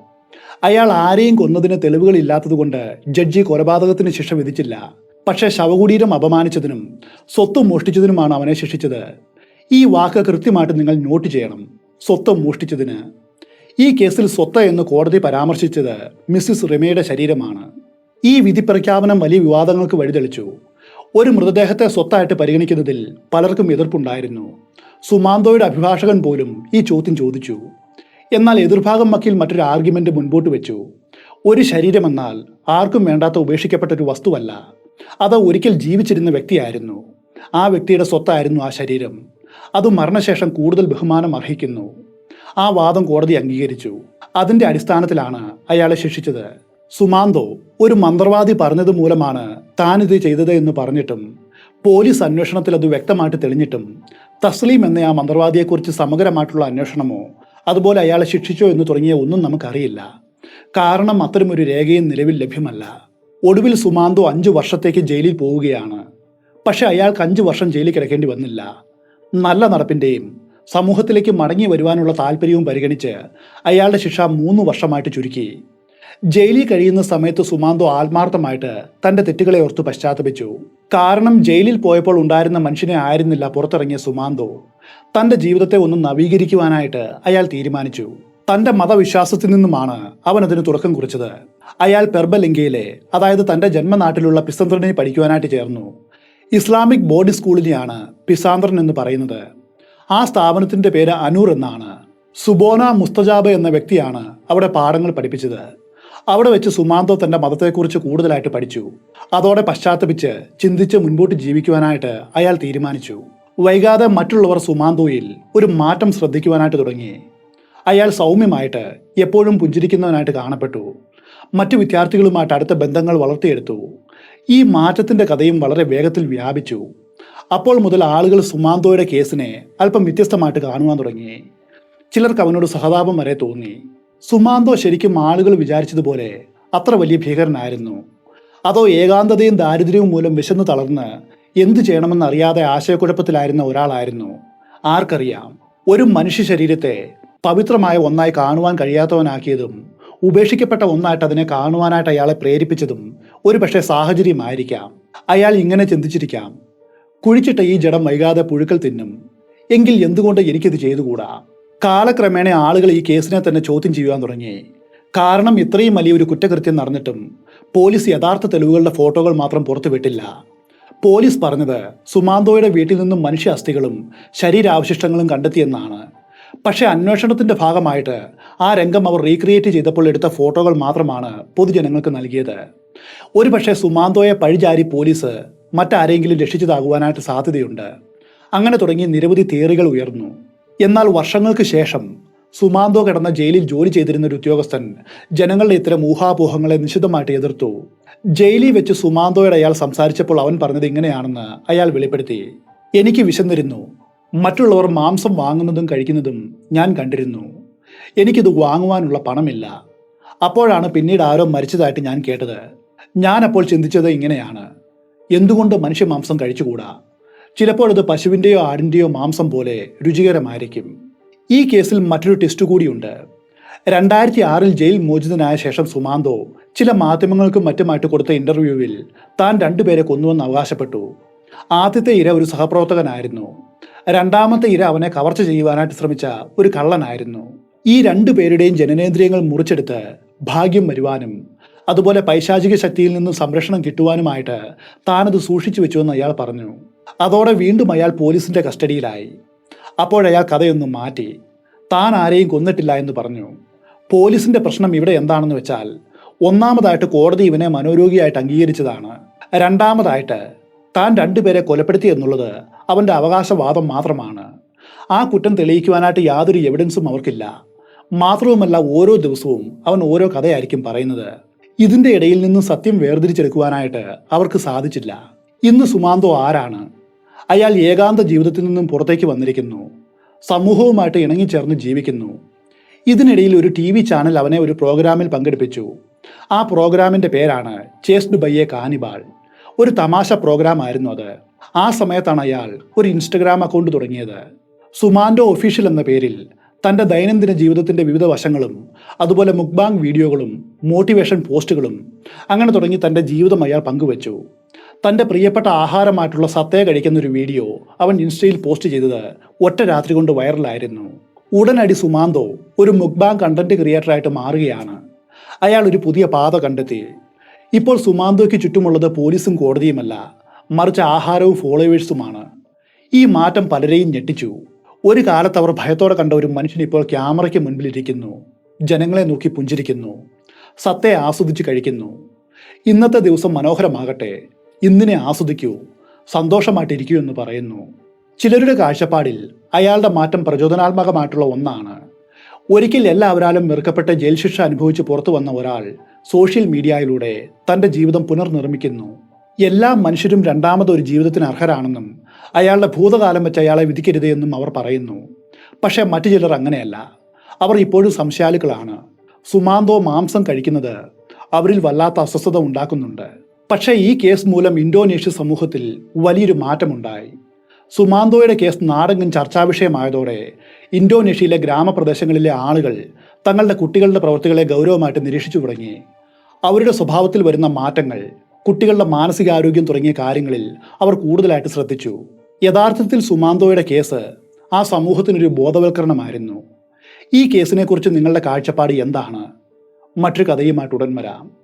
S1: അയാൾ ആരെയും കൊന്നതിന് തെളിവുകളില്ലാത്തതുകൊണ്ട് ജഡ്ജി കൊലപാതകത്തിന് ശിക്ഷ വിധിച്ചില്ല. പക്ഷേ ശവകുടീരം അപമാനിച്ചതിനും സ്വത്ത് മോഷ്ടിച്ചതിനുമാണ് അവനെ ശിക്ഷിച്ചത്. ഈ വാക്ക് കൃത്യമായിട്ട് നിങ്ങൾ നോട്ട് ചെയ്യണം. സ്വത്ത് മോഷ്ടിച്ചതിന്. ഈ കേസിൽ സ്വത്ത് എന്ന് കോടതി പരാമർശിച്ചത് മിസ്സിസ് റിമയുടെ ശരീരമാണ്. ഈ വിധി പ്രഖ്യാപനം വലിയ വിവാദങ്ങൾക്ക് വഴിതെളിച്ചു. ഒരു മൃതദേഹത്തെ സ്വത്തായിട്ട് പരിഗണിക്കുന്നതിൽ പലർക്കും എതിർപ്പുണ്ടായിരുന്നു. സുമാന്തോയുടെ അഭിഭാഷകൻ പോലും ഈ ചോദ്യം ചോദിച്ചു. എന്നാൽ എതിർഭാഗം വക്കീൽ മറ്റൊരു ആർഗ്യുമെന്റ് മുൻപോട്ട് വെച്ചു. ഒരു ശരീരമെന്നാൽ ആർക്കും വേണ്ടാത്ത ഉപേക്ഷിക്കപ്പെട്ട ഒരു വസ്തുവല്ല. അത് ഒരിക്കൽ ജീവിച്ചിരുന്ന വ്യക്തിയായിരുന്നു. ആ വ്യക്തിയുടെ സ്വത്തായിരുന്നു ആ ശരീരം. അത് മരണശേഷം കൂടുതൽ ബഹുമാനം അർഹിക്കുന്നു. ആ വാദം കോടതി അംഗീകരിച്ചു. അതിന്റെ അടിസ്ഥാനത്തിലാണ് അയാളെ ശിക്ഷിച്ചത്. സുമാന്തോ ഒരു മന്ത്രവാദി പറഞ്ഞത് മൂലമാണ് താൻ ഇത് ചെയ്തത് എന്ന് പറഞ്ഞിട്ടും പോലീസ് അന്വേഷണത്തിൽ അത് വ്യക്തമായിട്ട് തെളിഞ്ഞിട്ടും തസ്ലീം എന്ന ആ മന്ത്രവാദിയെക്കുറിച്ച് സമഗ്രമായിട്ടുള്ള അന്വേഷണമോ അതുപോലെ അയാളെ ശിക്ഷിച്ചോ എന്ന് തുടങ്ങിയ ഒന്നും നമുക്കറിയില്ല. കാരണം അത്തരമൊരു രേഖയും നിലവിൽ ലഭ്യമല്ല. ഒടുവിൽ സുമാന്തോ അഞ്ചു വർഷത്തേക്ക് ജയിലിൽ പോവുകയാണ്. പക്ഷെ അയാൾക്ക് അഞ്ചു വർഷം ജയിലിൽ കിടക്കേണ്ടി വന്നില്ല. നല്ല നടപ്പിന്റെയും സമൂഹത്തിലേക്ക് മടങ്ങി വരുവാനുള്ള താല്പര്യവും പരിഗണിച്ച് അയാളുടെ ശിക്ഷ മൂന്ന് വർഷമായിട്ട് ചുരുക്കി. ജയിലിൽ കഴിയുന്ന സമയത്ത് സുമാന്തോ ആത്മാർത്ഥമായിട്ട് തന്റെ തെറ്റുകളെ ഓർത്ത് പശ്ചാത്തപിച്ചു. കാരണം ജയിലിൽ പോയപ്പോൾ ഉണ്ടായിരുന്ന മനുഷ്യനെ ആയിരുന്നില്ല പുറത്തിറങ്ങിയ സുമാന്തോ തന്റെ ജീവിതത്തെ ഒന്ന് നവീകരിക്കുവാനായിട്ട് അയാൾ തീരുമാനിച്ചു. തന്റെ മതവിശ്വാസത്തിൽ നിന്നുമാണ് അവൻ അതിന് തുടക്കം കുറിച്ചത്. അയാൾ പെർബലിംഗയിലെ അതായത് തന്റെ ജന്മനാട്ടിലുള്ള പിസന്ത്രനെ പഠിക്കുവാനായിട്ട് ചേർന്നു. ഇസ്ലാമിക് ബോർഡിംഗ് സ്കൂളിനെയാണ് പിസാന്ത്രൻ എന്ന് പറയുന്നത്. ആ സ്ഥാപനത്തിന്റെ പേര് അനൂർ എന്നാണ്. സുബോന മുസ്തജാബ് എന്ന വ്യക്തിയാണ് അവിടെ പാഠങ്ങൾ പഠിപ്പിച്ചത്. അവിടെ വെച്ച് സുമാന്തോ തന്റെ മതത്തെക്കുറിച്ച് കൂടുതലായിട്ട് പഠിച്ചു. അതോടെ പശ്ചാത്തപിച്ച് ചിന്തിച്ച് മുൻപോട്ട് ജീവിക്കുവാനായിട്ട് അയാൾ തീരുമാനിച്ചു. വൈകാതെ മറ്റുള്ളവർ സുമാന്തോയിൽ ഒരു മാറ്റം ശ്രദ്ധിക്കുവാനായിട്ട് തുടങ്ങി. അയാൾ സൗമ്യമായിട്ട് എപ്പോഴും പുഞ്ചിരിക്കുന്നവനായിട്ട് കാണപ്പെട്ടു. മറ്റു വിദ്യാർത്ഥികളുമായിട്ട് അടുത്ത ബന്ധങ്ങൾ വളർത്തിയെടുത്തു. ഈ മാറ്റത്തിന്റെ കഥയും വളരെ വേഗത്തിൽ വ്യാപിച്ചു. അപ്പോൾ മുതൽ ആളുകൾ സുമാന്തോയുടെ കേസിനെ അല്പം വ്യത്യസ്തമായിട്ട് കാണുവാൻ തുടങ്ങി. ചിലർക്ക് അവനോട് സഹതാപം വരെ തോന്നി. സുമാന്തോ ശരിക്കും ആളുകൾ വിചാരിച്ചതുപോലെ അത്ര വലിയ ഭീകരനായിരുന്നു. അതോ ഏകാന്തതയും ദാരിദ്ര്യവും മൂലം വിശന്നു തളർന്ന് എന്തു ചെയ്യണമെന്ന് അറിയാതെ ആശയക്കുഴപ്പത്തിലായിരുന്ന ഒരാളായിരുന്നു. ആർക്കറിയാം ഒരു മനുഷ്യ ശരീരത്തെ പവിത്രമായ ഒന്നായി കാണുവാൻ കഴിയാത്തവനാക്കിയതും ഉപേക്ഷിക്കപ്പെട്ട ഒന്നായിട്ട് അതിനെ കാണുവാനായിട്ട് അയാളെ പ്രേരിപ്പിച്ചതും ഒരു പക്ഷേ സാഹചര്യമായിരിക്കാം. അയാൾ ഇങ്ങനെ ചിന്തിച്ചിരിക്കാം കുഴിച്ചിട്ട ഈ ജഡം വൈകാതെ പുഴുക്കൾ തിന്നും. എങ്കിൽ എന്തുകൊണ്ട് എനിക്കിത് ചെയ്തുകൂടാ? കാലക്രമേണ ആളുകൾ ഈ കേസിനെ തന്നെ ചോദ്യം ചെയ്യുവാൻ തുടങ്ങി. കാരണം ഇത്രയും വലിയൊരു കുറ്റകൃത്യം നടന്നിട്ടും പോലീസ് യഥാർത്ഥ തെളിവുകളുടെ ഫോട്ടോകൾ മാത്രം പുറത്തുവിട്ടില്ല പോലീസ് പറഞ്ഞത് സുമാന്തോയുടെ വീട്ടിൽ നിന്നും മനുഷ്യ അസ്ഥികളും ശരീരാവശിഷ്ടങ്ങളും കണ്ടെത്തിയെന്നാണ്. പക്ഷേ അന്വേഷണത്തിന്റെ ഭാഗമായിട്ട് ആ രംഗം അവർ റീക്രിയേറ്റ് ചെയ്തപ്പോൾ എടുത്ത ഫോട്ടോകൾ മാത്രമാണ് പൊതുജനങ്ങൾക്ക് നൽകിയത്. ഒരുപക്ഷെ സുമാന്തോയെ പഴിചാരി പോലീസ് മറ്റാരെങ്കിലും രക്ഷിച്ചതാകുവാനായിട്ട് സാധ്യതയുണ്ട്. അങ്ങനെ തുടങ്ങി നിരവധി തിയറികൾ ഉയർന്നു. എന്നാൽ വർഷങ്ങൾക്ക് ശേഷം സുമാന്തോ കിടന്ന ജയിലിൽ ജോലി ചെയ്തിരുന്ന ഒരു ഉദ്യോഗസ്ഥൻ ജനങ്ങളുടെ ഇത്തരം ഊഹാപോഹങ്ങളെ നിശിതമായിട്ട് എതിർത്തു. ജയിലിൽ വെച്ച് സുമാന്തോയുടെ അയാൾ സംസാരിച്ചപ്പോൾ അവൻ പറഞ്ഞത് ഇങ്ങനെയാണെന്ന് അയാൾ വെളിപ്പെടുത്തി. എനിക്ക് വിശന്നിരുന്നു. മറ്റുള്ളവർ മാംസം വാങ്ങുന്നതും കഴിക്കുന്നതും ഞാൻ കണ്ടിരുന്നു. എനിക്കിത് വാങ്ങുവാനുള്ള പണമില്ല. അപ്പോഴാണ് പിന്നീട് ആരോ മരിച്ചതായിട്ട് ഞാൻ കേട്ടത്. ഞാൻ അപ്പോൾ ചിന്തിച്ചത് ഇങ്ങനെയാണ്. എന്തുകൊണ്ട് മനുഷ്യ മാംസം കഴിച്ചുകൂടാ? ചിലപ്പോൾ അത് പശുവിന്റെയോ ആടിന്റെയോ മാംസം പോലെ രുചികരമായിരിക്കും. ഈ കേസിൽ മറ്റൊരു ടെസ്റ്റ് കൂടിയുണ്ട്. രണ്ടായിരത്തി ആറിൽ ജയിൽ മോചിതനായ ശേഷം സുമാന്തോ ചില മാധ്യമങ്ങൾക്കും മറ്റുമായിട്ട് കൊടുത്ത ഇന്റർവ്യൂവിൽ താൻ രണ്ടുപേരെ കൊന്നുവെന്ന് അവകാശപ്പെട്ടു. ആദ്യത്തെ ഇര ഒരു സഹപ്രവർത്തകനായിരുന്നു. രണ്ടാമത്തെ ഇര അവനെ കവർച്ച ചെയ്യുവാനായിട്ട് ശ്രമിച്ച ഒരു കള്ളനായിരുന്നു. ഈ രണ്ടു പേരുടെയും ജനനേന്ദ്രിയങ്ങൾ മുറിച്ചെടുത്ത് ഭാഗ്യം വരുവാനും അതുപോലെ പൈശാചിക ശക്തിയിൽ നിന്നും സംരക്ഷണം കിട്ടുവാനുമായിട്ട് താനത് സൂക്ഷിച്ചു വെച്ചുവെന്ന് അയാൾ പറഞ്ഞു. അതോടെ വീണ്ടും അയാൾ പോലീസിന്റെ കസ്റ്റഡിയിലായി. അപ്പോഴയാൾ കഥയൊന്നും മാറ്റി താൻ ആരെയും കൊന്നിട്ടില്ല എന്ന് പറഞ്ഞു. പോലീസിന്റെ പ്രശ്നം ഇവിടെ എന്താണെന്ന് വെച്ചാൽ ഒന്നാമതായിട്ട് കോടതി ഇവനെ മനോരോഗിയായിട്ട് അംഗീകരിച്ചതാണ്. രണ്ടാമതായിട്ട് താൻ രണ്ടുപേരെ കൊലപ്പെടുത്തി എന്നുള്ളത് അവന്റെ അവകാശവാദം മാത്രമാണ്. ആ കുറ്റം തെളിയിക്കുവാനായിട്ട് യാതൊരു എവിഡൻസും അവർക്കില്ല. മാത്രവുമല്ല ഓരോ ദിവസവും അവൻ ഓരോ കഥയായിരിക്കും പറയുന്നത്. ഇതിന്റെ ഇടയിൽ നിന്ന് സത്യം വേർതിരിച്ചെടുക്കുവാനായിട്ട് അവർക്ക് സാധിച്ചില്ല. ഇന്ന് സുമാന്തോ ആരാണ്? അയാൾ ഏകാന്ത ജീവിതത്തിൽ നിന്നും പുറത്തേക്ക് വന്നിരിക്കുന്നു. സമൂഹവുമായിട്ട് ഇണങ്ങിച്ചേർന്ന് ജീവിക്കുന്നു. ഇതിനിടയിൽ ഒരു ടി വി ചാനൽ അവനെ ഒരു പ്രോഗ്രാമിൽ പങ്കെടുപ്പിച്ചു. ആ പ്രോഗ്രാമിന്റെ പേരാണ് ചേസ്ഡ് ബൈ എ കാനിബാൾ. ഒരു തമാശ പ്രോഗ്രാം ആയിരുന്നു അത്. ആ സമയത്താണ് അയാൾ ഒരു ഇൻസ്റ്റഗ്രാം അക്കൗണ്ട് തുടങ്ങിയത്. സുമാൻഡോ ഒഫീഷ്യൽ എന്ന പേരിൽ തന്റെ ദൈനംദിന ജീവിതത്തിന്റെ വിവിധ വശങ്ങളും അതുപോലെ മുക്ബാങ് വീഡിയോകളും മോട്ടിവേഷൻ പോസ്റ്റുകളും അങ്ങനെ തുടങ്ങി തന്റെ ജീവിതം അയാൾ പങ്കുവച്ചു. തന്റെ പ്രിയപ്പെട്ട ആഹാരമായിട്ടുള്ള സത്തയ കഴിക്കുന്ന ഒരു വീഡിയോ അവൻ ഇൻസ്റ്റയിൽ പോസ്റ്റ് ചെയ്തത് ഒറ്റ രാത്രി കൊണ്ട് വൈറലായിരുന്നു. ഉടനടി സുമാന്തോ ഒരു മുക്ബാങ് കണ്ടന്റ് ക്രിയേറ്ററായിട്ട് മാറുകയാണ്. അയാൾ ഒരു പുതിയ പാത കണ്ടെത്തി. ഇപ്പോൾ സുമാന്തോയ്ക്ക് ചുറ്റുമുള്ളത് പോലീസും കോടതിയുമല്ല. മറിച്ച് ആഹാരവും ഫോളോവേഴ്സുമാണ്. ഈ മാറ്റം പലരെയും ഞെട്ടിച്ചു. ഒരു കാലത്ത് അവർ ഭയത്തോടെ കണ്ട ഒരു മനുഷ്യൻ ഇപ്പോൾ ക്യാമറയ്ക്ക് മുൻപിലിരിക്കുന്നു. ജനങ്ങളെ നോക്കി പുഞ്ചിരിക്കുന്നു. സത്തയെ ആസ്വദിച്ച് കഴിക്കുന്നു. ഇന്നത്തെ ദിവസം മനോഹരമാകട്ടെ. ഇന്നിനെ ആസ്വദിക്കൂ. സന്തോഷമായിട്ടിരിക്കൂ എന്ന് പറയുന്നു. ചിലരുടെ കാഴ്ചപ്പാടിൽ അയാളുടെ മാറ്റം പ്രചോദനാത്മകമായിട്ടുള്ള ഒന്നാണ്. ഒരിക്കൽ എല്ലാവരാലും വെറുക്കപ്പെട്ട ജയിൽ ശിക്ഷ അനുഭവിച്ച് പുറത്തു വന്ന ഒരാൾ സോഷ്യൽ മീഡിയയിലൂടെ തന്റെ ജീവിതം പുനർനിർമ്മിക്കുന്നു. എല്ലാ മനുഷ്യരും രണ്ടാമതൊരു ജീവിതത്തിന് അർഹരാണെന്നും അയാളുടെ ഭൂതകാലം വെച്ച് അയാളെ വിധിക്കരുത് എന്നും അവർ പറയുന്നു. പക്ഷേ മറ്റു ചിലർ അങ്ങനെയല്ല. അവർ ഇപ്പോഴും സംശയാലുക്കളാണ് സുമാന്തോ മാംസം കഴിക്കുന്നത് അവരിൽ വല്ലാത്ത അസ്വസ്ഥത ഉണ്ടാക്കുന്നുണ്ട്. പക്ഷേ ഈ കേസ് മൂലം ഇന്തോനേഷ്യ സമൂഹത്തിൽ വലിയൊരു മാറ്റമുണ്ടായി. സുമാന്തോയുടെ കേസ് നാടെങ്ങും ചർച്ചാ വിഷയമായതോടെ ഇന്തോനേഷ്യയിലെ ഗ്രാമപ്രദേശങ്ങളിലെ ആളുകൾ തങ്ങളുടെ കുട്ടികളുടെ പ്രവൃത്തികളെ ഗൗരവമായിട്ട് നിരീക്ഷിച്ചു തുടങ്ങി. അവരുടെ സ്വഭാവത്തിൽ വരുന്ന മാറ്റങ്ങൾ കുട്ടികളുടെ മാനസികാരോഗ്യം തുടങ്ങിയ കാര്യങ്ങളിൽ അവർ കൂടുതലായിട്ട് ശ്രദ്ധിച്ചു. യഥാർത്ഥത്തിൽ സുമാന്തോയുടെ കേസ് ആ സമൂഹത്തിനൊരു ബോധവൽക്കരണമായിരുന്നു. ഈ കേസിനെക്കുറിച്ച് നിങ്ങളുടെ കാഴ്ചപ്പാട് എന്താണ്? മറ്റൊരു കഥയുമായിട്ട് ഉടൻ വരാം.